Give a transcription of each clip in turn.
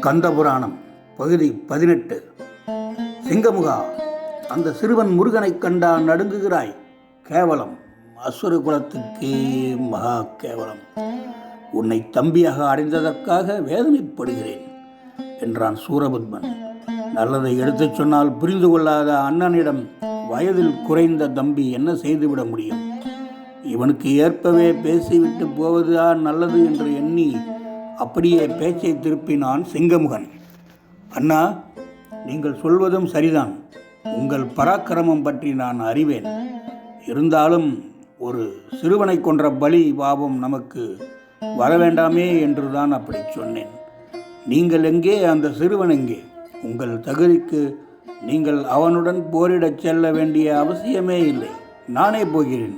கந்தபுராணம் பகுதி பதினெட்டு. சிங்கமுகா அந்த சிறுவன் முருகனைக் கண்டா நடுங்குகிறாய். கேவலம் அசுர குலத்துக்கே மகா கேவலம். உன்னை தம்பியாக அடைந்ததற்காக வேதனைப்படுகிறேன் என்றான் சூரபத்மன். நல்லதை எடுத்துச் சொன்னால் புரிந்து கொள்ளாத அண்ணனிடம் வயதில் குறைந்த தம்பி என்ன செய்துவிட முடியும்? இவனுக்கு ஏற்பவே பேசிவிட்டு போவதுதான் நல்லது என்று எண்ணி அப்படியே பேச்சை திருப்பினான் சிங்கமுகன். அண்ணா நீங்கள் சொல்வதும் சரிதான். உங்கள் பராக்கிரமம் பற்றி நான் அறிவேன். இருந்தாலும் ஒரு சிறுவனை கொன்ற பலி பாவம் நமக்கு வர வேண்டாமே என்றுதான் அப்படி சொன்னேன். நீங்கள் எங்கே? அந்த சிறுவன் எங்கே? உங்கள் தகுதிக்கு நீங்கள் அவனுடன் போரிடச் செல்ல வேண்டிய அவசியமே இல்லை. நானே போகிறேன்.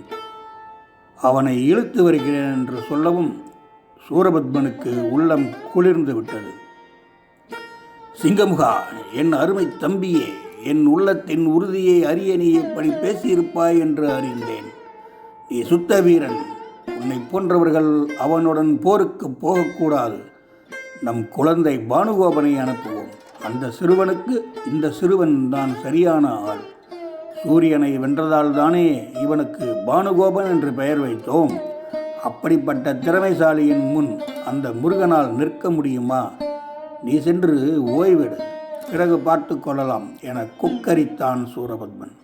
அவனை இழுத்து வருகிறேன் என்று சொல்லவும் சூரபத்மனுக்கு உள்ளம் குளிர்ந்து விட்டது. சிங்கமுகா என் அருமை தம்பியே என் உள்ளத்தின் உறுதியை அறிய நீ எப்படி பேசியிருப்பாய் என்று அறிந்தேன். நீ சுத்த வீரன் உன்னை போன்றவர்கள் அவனுடன் போருக்கு போகக்கூடாது. நம் குழந்தை பானுகோபனை அனுப்புவோம். அந்த சிறுவனுக்கு இந்த சிறுவன் தான் சரியான ஆள். சூரியனை வென்றதால் தானே இவனுக்கு பானுகோபன் என்று பெயர் வைத்தோம். அப்படிப்பட்ட திறமைசாலியின் முன் அந்த முருகனால் நிற்க முடியுமா? நீ சென்று ஓய்விடு. பிறகு பார்த்து கொள்ளலாம் என கொக்கரித்தான் சூரபத்மன்.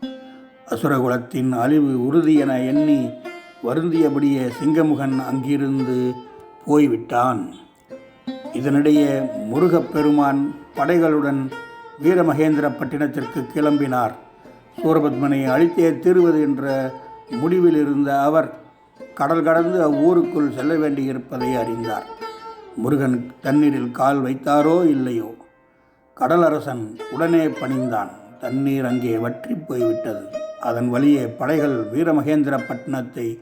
அசுரகுலத்தின் அழிவு உறுதி என எண்ணி வருந்தியபடியே சிங்கமுகன் அங்கிருந்து போய்விட்டான். இதனிடையே முருகப்பெருமான் படைகளுடன் வீரமகேந்திர பட்டினத்திற்கு கிளம்பினார். சூரபத்மனை அழித்தே தீருவது என்ற முடிவில் இருந்த அவர் கடல் கடந்து அவ்வூருக்குள் செல்ல வேண்டியிருப்பதை அறிந்தார். முருகன் தண்ணீரில் கால் வைத்தாரோ இல்லையோ? கடலரசன் உடனே பணிந்தான். தண்ணீர் அங்கே வற்றி போய்விட்டது. அதன் வழியே படைகள் வீரமகேந்திர பட்டணத்தை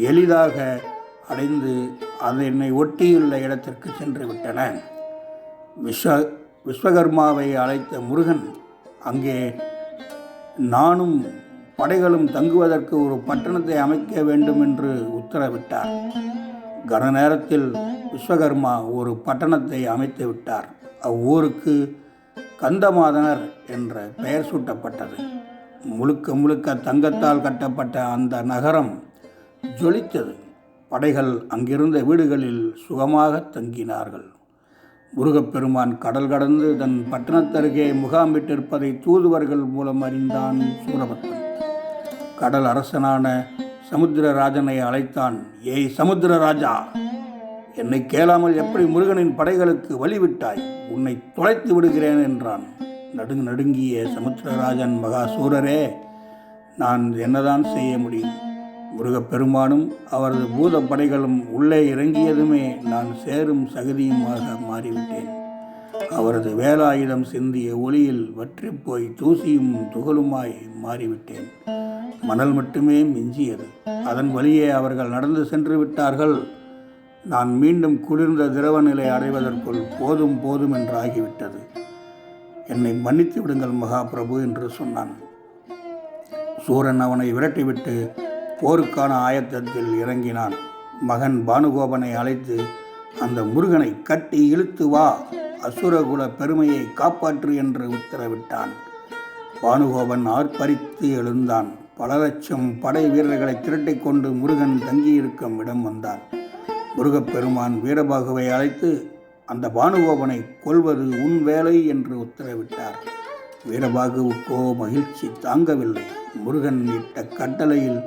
எளிதாக அடைந்து அதனை ஒட்டியுள்ள இடத்திற்கு சென்று விட்டன விஸ்வ விஸ்வகர்மாவை அழைத்த முருகன் அங்கே நானும் படைகளும் தங்குவதற்கு ஒரு பட்டணத்தை அமைக்க வேண்டும் என்று உத்தரவிட்டார். கன நேரத்தில் விஸ்வகர்மா ஒரு பட்டணத்தை அமைத்து விட்டார். அவ்வூருக்கு கந்தமாதனர் என்ற பெயர் சூட்டப்பட்டது. முழுக்க முழுக்க தங்கத்தால் கட்டப்பட்ட அந்த நகரம் ஜொலித்தது. படைகள் அங்கிருந்த வீடுகளில் சுகமாக தங்கினார்கள். முருகப்பெருமான் கடல் கடந்து தன் பட்டணத்தருகே முகாமிட்டிருப்பதை தூதுவர்கள் மூலம் அறிந்தான் சூரபத்மன். கடல் அரசனான சமுத்திரராஜனை அழைத்தான் ஏய் சமுத்திரராஜா என்னை கேளாமல் எப்படி முருகனின் படைகளுக்கு வழிவிட்டாய்? உன்னை தொலைத்து விடுகிறேன் என்றான். நடுங்கு நடுங்கிய சமுத்திரராஜன் மகாசூரரே நான் என்னதான் செய்ய முடியும்? முருகப்பெருமானும் அவரது பூத படைகளும் உள்ளே இறங்கியதுமே நான் சேரும் சகதியுமாக மாறிவிட்டேன். அவரது வேலாயுதம் சிந்திய ஒளியில் வற்றிப்போய் தூசியும் துகளுமாய் மாறிவிட்டேன். மணல் மட்டுமே மிஞ்சியது. அதன் வழியே அவர்கள் நடந்து சென்று விட்டார்கள். நான் மீண்டும் குளிர்ந்த திரவ நிலை அடைவதற்குள் போதும் போதும் என்று ஆகிவிட்டது என்னை மன்னித்து விடுங்கள் மகாபிரபு என்று சொன்னான். சூரன் அவனை விரட்டிவிட்டு போருக்கான ஆயத்தத்தில் இறங்கினான். மகன் பானுகோபனை அழைத்து அந்த முருகனை கட்டி இழுத்து வா. அசுரகுல பெருமையை காப்பாற்று என்று உத்தரவிட்டான். பானுகோபன் ஆர்ப்பரித்து எழுந்தான். பல லட்சம் படை வீரர்களை திரட்டிக் கொண்டு முருகன் தங்கியிருக்கும் இடம் வந்தான். முருகப்பெருமான் வீரபாகுவை அழைத்து அந்த பானுகோபனை கொல்வது உன் வேலை என்று உத்தரவிட்டார். வீரபாகுவுக்கோ மகிழ்ச்சி தாங்கவில்லை. முருகன் இட்ட கட்டளையில்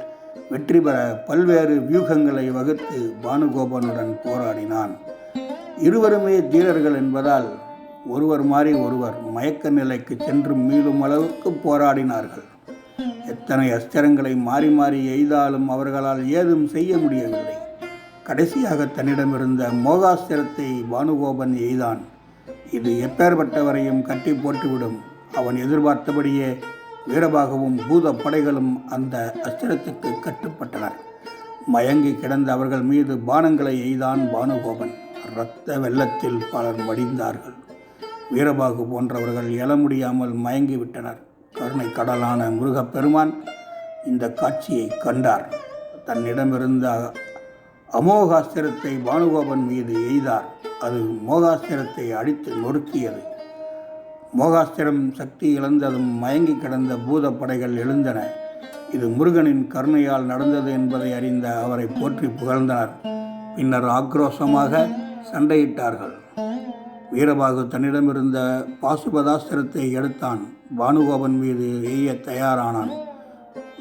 வெற்றி பெற பல்வேறு வியூகங்களை வகுத்து பானுகோபனுடன் போராடினான். இருவருமே தீரர்கள் என்பதால் ஒருவர் மாறி ஒருவர் மயக்க நிலைக்கு சென்று மீளும் அளவுக்கு போராடினார்கள். எத்தனை அஸ்திரங்களை மாறி மாறி எய்தாலும் அவர்களால் ஏதும் செய்ய முடியவில்லை. கடைசியாக தன்னிடமிருந்த மோகாஸ்திரத்தை பானுகோபன் எய்தான். இது எப்பேற்பட்டவரையும் கட்டி போட்டுவிடும். அவன் எதிர்பார்த்தபடியே வீரபாகவும் பூத படைகளும் அந்த அஸ்திரத்துக்கு கட்டுப்பட்டனர். மயங்கி கிடந்த அவர்கள் மீது பானங்களை எய்தான் பானுகோபன். இரத்த வெள்ளத்தில் பலர் மடிந்தார்கள் வீரபாகு போன்றவர்கள் எழ முடியாமல் மயங்கிவிட்டனர். கருணை கடலான முருகப்பெருமான் இந்த காட்சியை கண்டார். தன்னிடமிருந்த அமோகாஸ்திரத்தை பானுகோபன் மீது எய்தார். அது மோகாஸ்திரத்தை அடித்து நொறுக்கியது. மோகாஸ்திரம் சக்தி இழந்ததும் மயங்கி கிடந்த பூத படைகள் எழுந்தன. இது முருகனின் கருணையால் நடந்தது என்பதை அறிந்த அவரை போற்றி புகழ்ந்தனர். பின்னர் ஆக்ரோஷமாக சண்டையிட்டார்கள். வீரபாகு தன்னிடமிருந்த பாசுபதாஸ்திரத்தை எடுத்தான். பானுகோபன் மீது எய்ய தயாரானான்.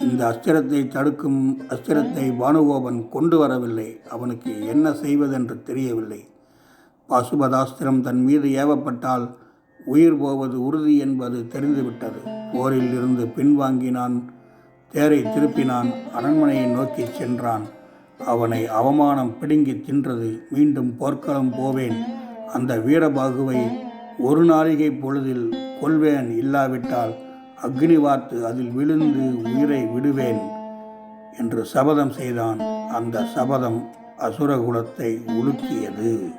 இந்த அஸ்திரத்தை தடுக்கும் அஸ்திரத்தை பானுகோபன் கொண்டு வரவில்லை. அவனுக்கு என்ன செய்வதென்று தெரியவில்லை. பாசுபதாஸ்திரம் தன் மீது ஏவப்பட்டால் உயிர் போவது உறுதி என்பது தெரிந்துவிட்டது. போரில் இருந்து பின்வாங்கினான். தேரை திருப்பினான். அரண்மனையை நோக்கிச் சென்றான். அவனை அவமானம் பிடுங்கி தின்றது. மீண்டும் போர்க்களம் போவேன். அந்த வீரபாகுவை ஒரு நாளிகை பொழுதில் கொல்வேன் இல்லாவிட்டால் அக்னி வார்த்து அதில் விழுந்து உயிரை விடுவேன் என்று சபதம் செய்தான். அந்த சபதம் அசுரகுலத்தை உலுக்கியது.